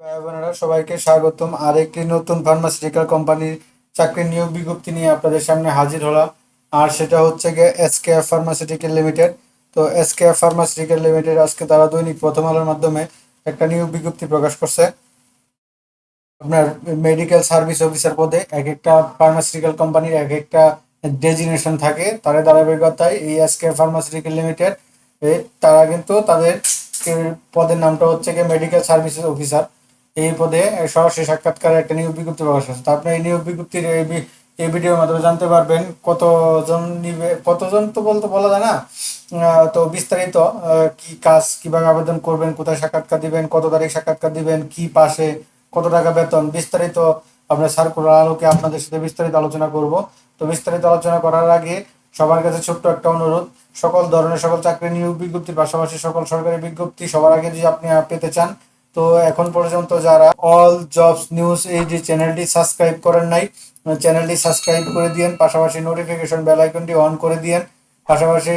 বোনেরা, সবাইকে স্বাগতম। আর একটি নতুন ফার্মাসিউটিক্যাল কোম্পানির চাকরির নিয়োগ বিজ্ঞপ্তি নিয়ে আপনাদের সামনে হাজির হলাম। আর সেটা হচ্ছে গিয়ে এসকে ফার্মাসিউটিক্যাল লিমিটেড তো এসকে ফার্মাসিউটিক্যাল লিমিটেড আজকে তারা দৈনিক প্রথম আলোর মাধ্যমে একটা নিয়োগ বিজ্ঞপ্তি প্রকাশ করছে। আপনার মেডিকেল সার্ভিস অফিসার পদে এক একটা ফার্মাসিউটিক্যাল কোম্পানির এক একটা ডেজিনেশন থাকে তার ধারাবাহিকতায় এই এসকে ফার্মাসিউটিক্যাল লিমিটেড তারা কিন্তু তাদের পদের নামটা হচ্ছে গিয়ে মেডিকেল সার্ভিসেস অফিসার এই পদে সরাসরি সাক্ষাৎকার একটা নিয়োগ বিজ্ঞপ্তি প্রকাশ তো আপনি এই নিয়োগ বিজ্ঞপ্তির এই ভিডিওর মাধ্যমে জানতে পারবেন কতজন নিবে কতজন তো বলতে বলা যায় না। তো বিস্তারিত কি কাজ, কীভাবে আবেদন করবেন, কোথায় সাক্ষাৎকার দিবেন, কত তারিখ সাক্ষাৎকার দিবেন, কি পাশে, কত টাকা বেতন, বিস্তারিত আপনার সার্কুলার আলোকে আপনাদের সাথে বিস্তারিত আলোচনা করব। তো বিস্তারিত আলোচনা করার আগে সবার কাছে ছোট্ট একটা অনুরোধ। সকল ধরনের, সকল চাকরি নিয়োগ বিজ্ঞপ্তির পাশাপাশি সকল সরকারি বিজ্ঞপ্তি সবার আগে যদি আপনি পেতে চান তো এখন পর্যন্ত যারা অল জবস নিউজ এই যে চ্যানেলটি সাবস্ক্রাইব করেন নাই চ্যানেলটি সাবস্ক্রাইব করে দিয়েন, পাশাপাশি নোটিফিকেশন বেল আইকনটি অন করে দিয়েন, পাশাপাশি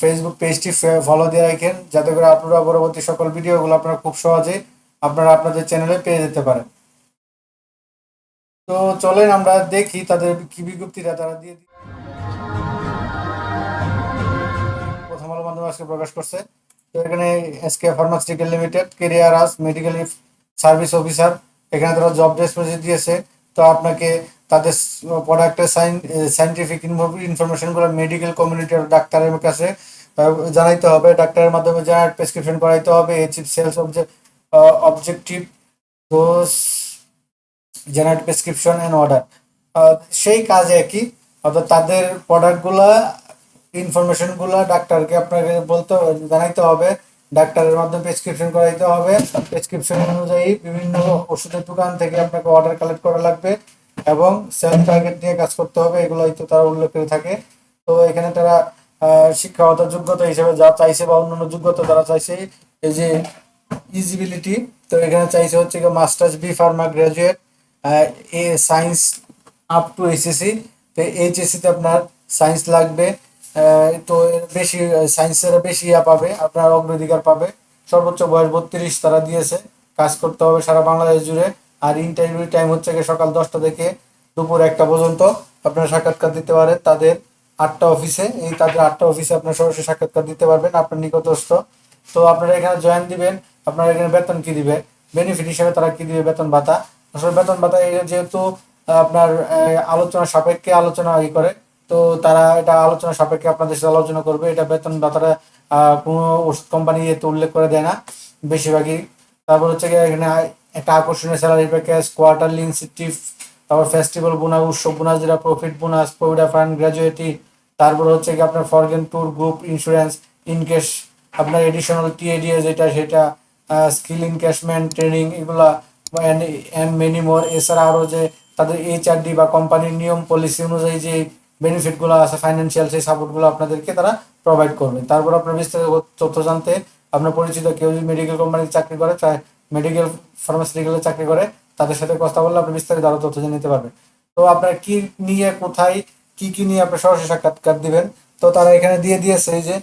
ফেসবুক পেজটি ফলো দিয়ে রাখেন, যাতে করে আপনারা পরবর্তী সকল ভিডিওগুলো আপনারা খুব সহজে আপনারা আপনাদের চ্যানেলে পেয়ে যেতে পারেন। তো চলেন আমরা দেখি তাদের কি বিজ্ঞপ্তিটা তারা দিয়ে প্রথম আলো মাধ্যমে আজকে প্রকাশ করছে। তো এখানে SK pharmaceutical limited career as medical service officer এখানে তারা জব ডেসক্রিপশন দিয়েছে। তো আপনাকে তাদের প্রোডাক্টের সাইন্টিফিক ইনফরমেশনগুলো মেডিকেল কমিউনিটির ডাক্তারের কাছে জানাইতে হবে। ডাক্তারের মাধ্যমে জেনারেট প্রেসক্রিপশন করাইতে হবে achieve sales objective those generate prescription and order সেই কাজ একই। অর্থাৎ তাদের প্রোডাক্টগুলা ইনফরমেশনগুলো ডাক্তারকে আপনাকে বলতে জানাইতে হবে। ডাক্তারের মাধ্যমে প্রেসক্রিপশন করাইতে হবে। প্রেসক্রিপশন অনুযায়ী বিভিন্ন ওষুধের দোকান থেকে আপনাকে অর্ডার কালেক্ট করা লাগবে এবং সেলফ টার্গেট নিয়ে কাজ করতে হবে এগুলো হয়তো তারা উল্লেখ করে থাকে। তো এখানে তারা শিক্ষাগত যোগ্যতা হিসেবে যা চাইছে বা অন্যান্য যোগ্যতা তারা চাইছে, এই যে ইজিবিলিটি তো এখানে চাইছে হচ্ছে masters B pharma graduate a science up to HSC তো এইচএসসি তে আপনার সায়েন্স লাগবে। তো বেশি সায়েন্সের বেশি ইয়া পাবে, আপনার অগ্রাধিকার পাবে। সর্বোচ্চ বয়স বত্রিশ, তারা দিয়েছে। কাজ করতে হবে সারা বাংলাদেশ জুড়ে। আর ইন্টারভিউ টাইম হচ্ছে সকাল দশটা থেকে দুপুর একটা পর্যন্ত। আপনারা সাক্ষাৎকার দিতে পারেন তাদের আটটা অফিসে এই তাদের আটটা অফিসে আপনার সরাসরি সাক্ষাৎকার দিতে পারবেন, আপনার নিকটস্থ। তো আপনারা এখানে জয়েন দিবেন, আপনারা এখানে বেতন কি দিবে? বেনিফিট হিসেবে তারা কি দিবে বেতন ভাতা? আসলে বেতন ভাতা যেহেতু আপনার আলোচনা সাপেক্ষে আলোচনা ই করে তো তারা এটা আলোচনা সাপেক্ষে আপনাদের সাথে আলোচনা করবে। এটা বেতন আহ, কোনো ওষুধ কোম্পানি এতে উল্লেখ করে দেয় না বেশিরভাগই। তারপর হচ্ছে এখানে একটা আকর্ষণীয় স্যালারি প্যাকেজ কোয়ার্টারলি ইনসেন্টিভ তারপর ফেস্টিভ্যাল বোনাস উৎসব বোনাস যেটা profit bonus provident fund gratuity তারপর হচ্ছে কি আপনার foreign tour group insurance encash আপনার এডিশনাল টিএডিএ যেটা সেটা স্কিল ইনকেশমেন্ট ট্রেনিং এগুলা অ্যান্ড মেনি মোর এছাড়া আরও যে তাদের এইচআরডি বা কোম্পানির নিয়ম পলিসি অনুযায়ী যে বেনিফিটগুলো আছে ফাইন্যান্সিয়াল সেই সাপোর্টগুলো আপনাদেরকে তারা প্রোভাইড করবে। তারপর আপনার বিস্তারিত তথ্য জানতে আপনার পরিচিত কেউ যদি মেডিকেল কোম্পানিতে চাকরি করে মেডিকেল ফার্মাসিউটিক্যালে চাকরি করে, তাদের সাথে কথা বললে আপনি বিস্তারিত আরও তথ্য জেনে নিতে পারবেন। তো আপনার কি নিয়ে, কোথায়, কি কি নিয়ে আপনি সরাসরি সাক্ষাৎকার দিবেন? তো তারা এখানে দিয়ে দিয়েছে যে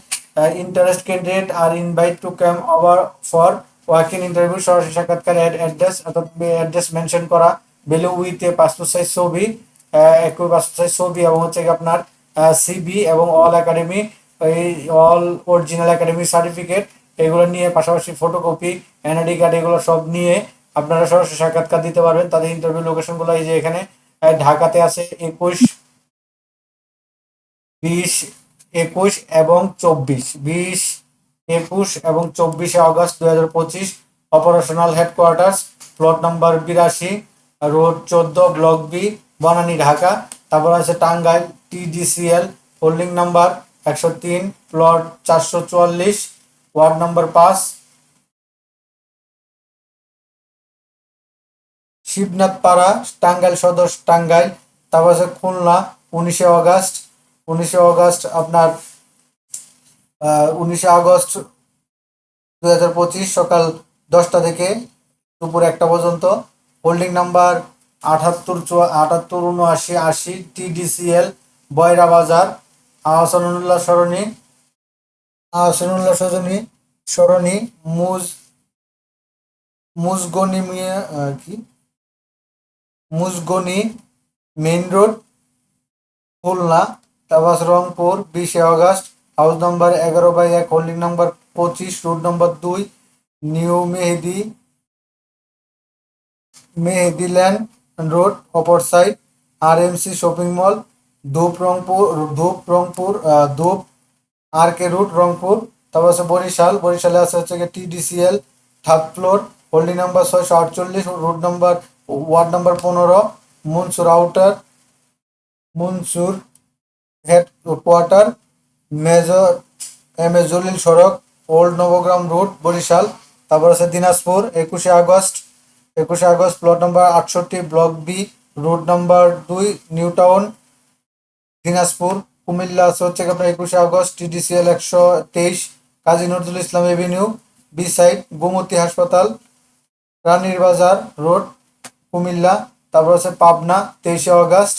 interest candidate R invite to come over for working interview সরাসরি সাক্ষাৎকার অ্যাড্রেস অর্থাৎ অ্যাড্রেস মেনশন করা below with a passport size ছবি পাসপোর্ট সাইজ ছবি এবং হচ্ছে কি আপনার সিবি এবং অল একাডেমি এই অল অরিজিনাল একাডেমি সার্টিফিকেট এগুলো নিয়ে পাশাপাশি ফটোকপি এনআইডি কার্ড এগুলো সব নিয়ে আপনারা সরাসরি সাক্ষাৎকার দিতে পারবেন। তাদের ইন্টারভিউ লোকেশনগুলো এই যে এখানে ঢাকাতে আছে একুশ, বিশ, একুশ এবং চব্বিশ। বিশ, একুশ এবং চব্বিশে আগস্ট দুই হাজার পঁচিশ অপারেশনাল হেডকোয়ার্টার্স প্লট নাম্বার বিরাশি রোড চোদ্দ ব্লক বি বনানী, ঢাকা। তারপর আছে টাঙ্গাইল টিডিসিএল হোল্ডিং নাম্বার একশো তিন, প্লট চারশো চুয়াল্লিশ, ওয়ার্ড নাম্বার পাঁচ। শিবনাথ পাড়া টাঙ্গাইল সদর, টাঙ্গাইল। তারপর আছে খুলনা, উনিশে অগাস্ট। উনিশে অগাস্ট আপনার উনিশে আগস্ট দু হাজার পঁচিশ সকাল দশটা থেকে দুপুর একটা পর্যন্ত। হোল্ডিং নাম্বার আটাত্তর আটাত্তর উনআশি, আশি, টিডিসিএল বয়রা বাজার আহসানুল্লাহ সরণি আহসানুল্লাহ সরণি সরণি, মুজ মুজগনি কি? মুজগনি, মেইন রোড, খুলনা আছে রংপুর, বিশে আগস্ট হাউস নম্বর এগারো বাই এক, হোল্ডিং নম্বর পঁচিশ, রোড নম্বর দুই, নিউ মেহেদি, মেহেদিল্যান্ড রোড, অপর side R M C shopping mall ধূপ রংপুর ধূপ রংপুর ধূপ আর কে রুট রংপুর, তারপর আছে বরিশাল, বরিশালে আছে হচ্ছে TDCL third floor holding number ছয়শো আটচল্লিশ রুট নাম্বার ওয়ার্ড নাম্বার পনেরো Mansur outer Mansur head quarter major M A Jalil সড়ক ওল্ড নবগ্রাম রোড বরিশাল, তারপর আছে দিনাজপুর, একুশে আগস্ট একুশে আগস্ট প্লট নম্বর আটষট্টি ব্লক বি রোড নাম্বার দুই নিউ টাউন দিনাজপুর, কুমিল্লা। আছে হচ্ছে আপনার একুশে আগস্ট টিডিসিএল একশো তেইশ, Kazi Nazrul Islam avenue B side Gomti হাসপাতাল, রানীর বাজার রোড কুমিল্লা। তারপর আছে পাবনা, তেইশে আগস্ট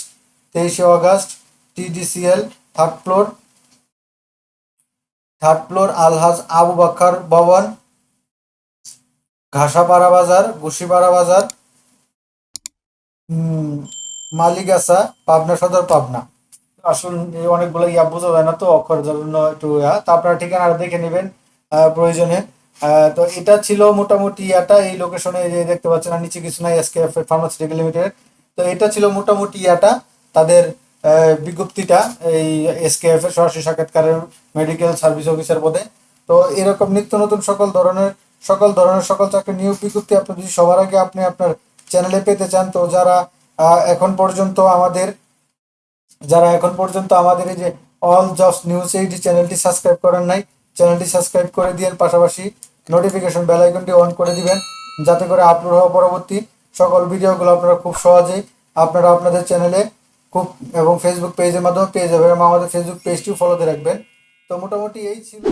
তেইশে August TDCL third floor third floor Alhaj Abu Bakkar ভবন। ঘাসাপাড়া বাজার গুশিপাড়া বাজার মালিগাছা, পাবনা সদর পাবনা। আসল অনেকগুলো ইয়া বোঝা যায় না তো অক্ষর জন্য একটু ইয়া। তা আপনারা ঠিকানা দেখে নেবেন প্রয়োজনে। তো এটা ছিল মোটামুটি ইয়াটা। এই লোকেশনে যে দেখতে পাচ্ছেন নিচে কিছু নাই এসকেএফ ফার্মাসিউটিক্যাল লিমিটেড তো এটা ছিল মোটামুটি ইয়াটা, তাদের বিজ্ঞপ্তিটা এই এসকেএফ এর সরাসরি সাক্ষাৎকারের মেডিকেল সার্ভিস অফিসার পদে। তো এরকম নিত্য নতুন সকল ধরনের সকল ধরনের সকল চাকরি নিয়োগ বিজ্ঞপ্তি আপনি যদি সবার আগে আপনি আপনার চ্যানেলে পেতে চান, তো যারা এখন পর্যন্ত আমাদের, যারা এখন পর্যন্ত আমাদের এই যে অল জবস নিউজ এইটি চ্যানেলটি সাবস্ক্রাইব করেন নাই চ্যানেলটি সাবস্ক্রাইব করে দিয়েন পাশাপাশি নোটিফিকেশন বেল আইকনটি অন করে দিবেন, যাতে করে আপলোড হওয়া পরবর্তী সকল ভিডিওগুলো আপনারা খুব সহজেই আপনারা আপনাদের চ্যানেলে খুব এবং ফেসবুক পেজের মাধ্যমে পেয়ে যাবেন এবং আমাদের ফেসবুক পেজটিও ফলোতে রাখবেন। তো মোটামুটি এই ছিল